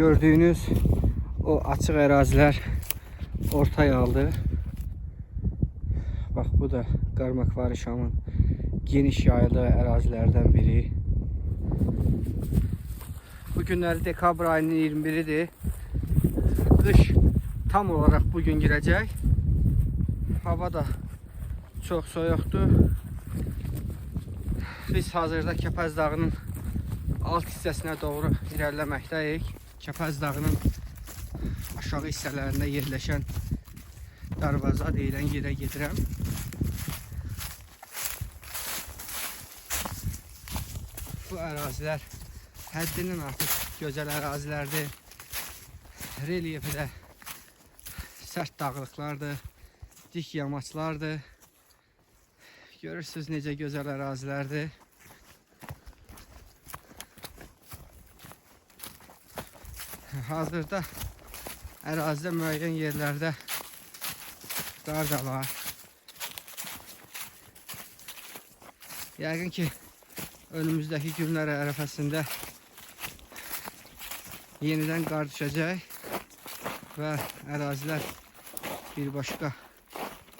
gördüğünüz o açık araziler ortaya aldı. Bak bu da Qarmakvari Şamın geniş yayıldığı arazilerden biri. Bu günləri dekabr ayının 21-idir. Qış tam olarak bugün girecek. Hava da çok soyuqdur. Biz hazırda Kəpəz dağının alt hissəsinə doğru irəliləməkdəyik. Kəpəz dağının aşağı hissələrində yerləşən darvaza deyilən yerə gedirəm. Bu ərazilər həddindən artıq gözəl ərazilərdir. Relyefi də sərt dağlıqlardır, dik yamaçlardır. Görürsüz necə gözəl ərazilərdir. Hazırda ərazidə müəyyən yerlərdə qar da var. Yəqin ki, önümüzdəki günlər ərəfəsində yenidən qar düşəcək və ərazilər bir başqa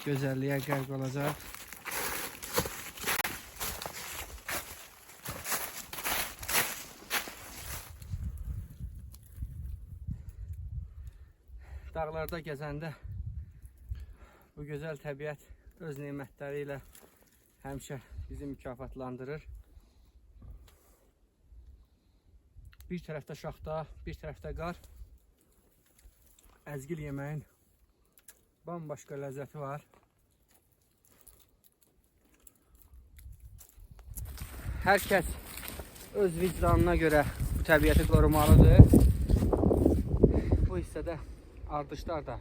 gözəlliyə qərq olacaq. Dağlarda gəzəndə bu gözəl təbiət öz nemətləri ilə bizi mükafatlandırır. Bir tərəfdə şaxta, bir tərəfdə qar. Əzgil yeməyin bambaşqa ləzzəti var. Hər kəs öz vicdanına görə bu təbiəti qorumalıdır. Bu hissədə ardışlar da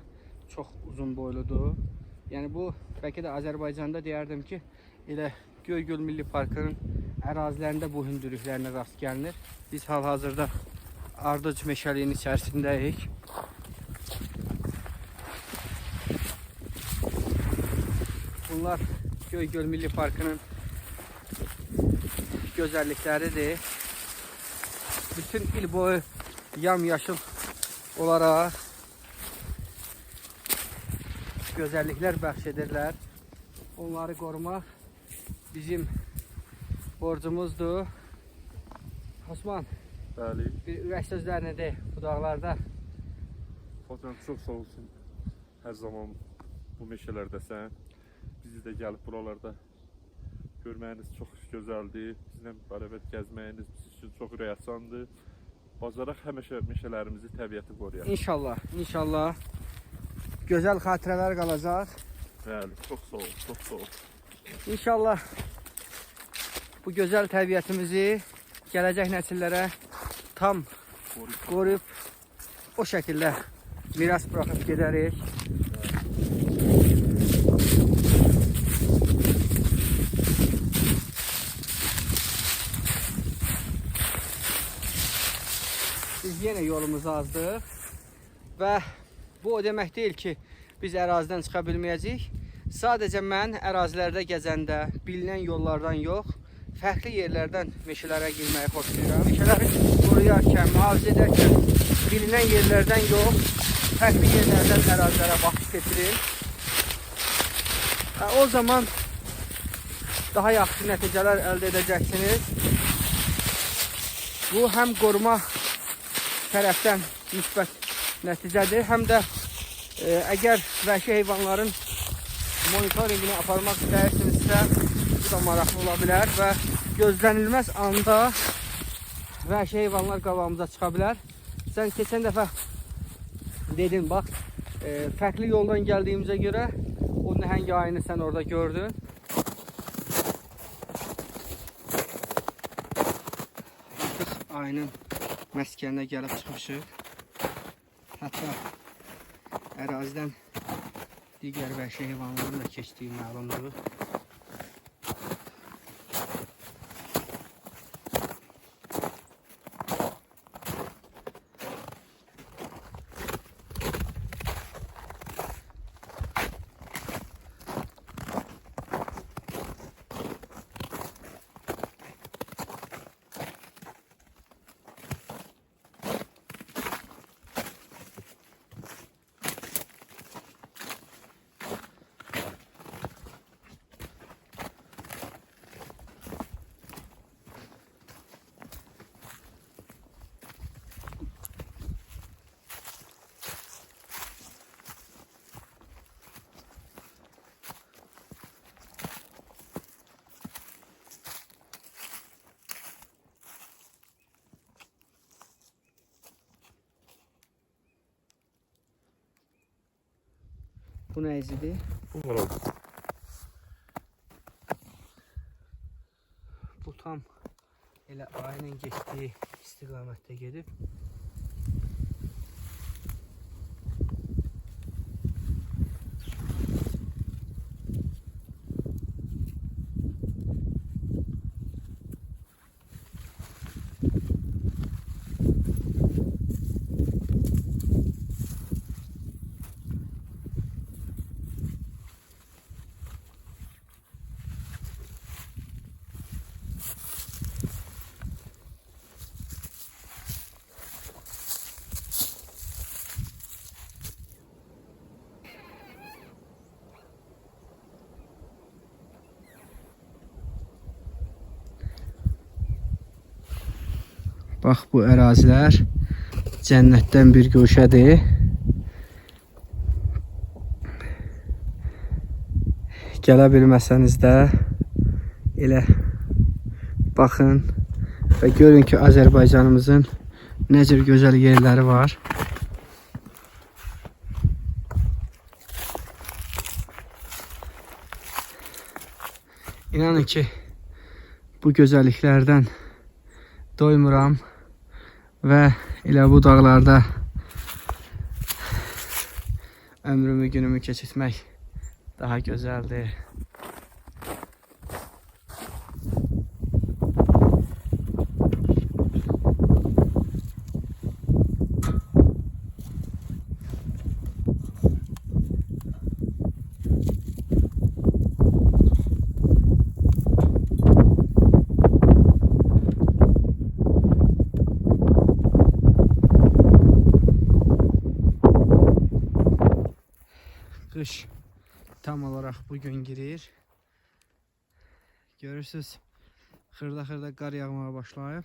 çox uzun boyludur. Yəni bu bəlkə də Azərbaycanda deyərdim ki, elə Göygöl Milli Parkının ərazilərində bu hündürlüklərinə rast gəlinir. Biz hal-hazırda Ardıc meşəliyinin içərisindəyik. Bunlar Göygöl Milli Parkının gözəllikləridir. Bütün il boyu yamyaşıl olaraq gözəlliklər bəxş edirlər. Onları qorumaq bizim borcumuzdur. Osman, Bəli. bir ürək sözlərini de bu dağlarda. Hocam çox sağ olsun. Hər zaman bu meşələrdəsən. Bizi də gəlib buralarda görməyiniz çox gözəldir. Bizlə bərabər gəzməyiniz biz üçün çox ürəkaçandır. Bacaraq həmişə meşələrimizi, təbiəti qoruyaq. İnşallah, inşallah gözəl xatirələr qalacaq. Bəli, çox sağ ol, çox sağ ol. İnşallah bu gözəl təbiətimizi gələcək nəsillərə tam Qoruyub. o şəkildə miras buraxıb gedərik. Biz yenə yolumuzu azdıq və bu o demək deyil ki, biz ərazidən çıxa bilməyəcəyik. Sadəcə mən ərazilərdə gəzəndə bilinən yollardan yox, fərqli yerlərdən meşələrə girməyi xoşlayıram. Meşələri qoruyarkən, mühafizə edərkən bilinən yerlərdən yox, fərqli yerlərdən ərazilərə baxış. Hə, O zaman daha yaxşı nəticələr əldə edəcəksiniz. Bu həm qoruma tərəfdən müsbət nəticədir, həm də e, əgər vəhşi heyvanların monitorinqini aparmaq istəyirsinizsə, bu da maraqlı ola bilər və gözlənilməz anda vəhşi heyvanlar qabağımıza çıxa bilər. Sən keçən dəfə dedin, bax, e, fərqli yoldan gəldiyimizə görə o nəhəng ayını sən orada gördün. Ayının məskəninə gəlib çıxmışıq. Hətta ərazidən digər vəhşi heyvanların da keçdiyi məlumdur. Bu nə izidir? Bu oldu. Bu tam elə ayının getdiyi istiqamətdə gedib. Bax bu ərazilər cənnətdən bir guşədir. Gələ bilməsəniz də elə baxın və görün ki, Azərbaycanımızın nə cür gözəl yerləri var. İnanın ki, bu gözəlliklərdən doymuram və elə bu dağlarda ömrümü günümü keçirtmək daha gözəldir. Qış tam olaraq bu gün girir. Görürsüz, xırda-xırda qar yağmağa başlayıb.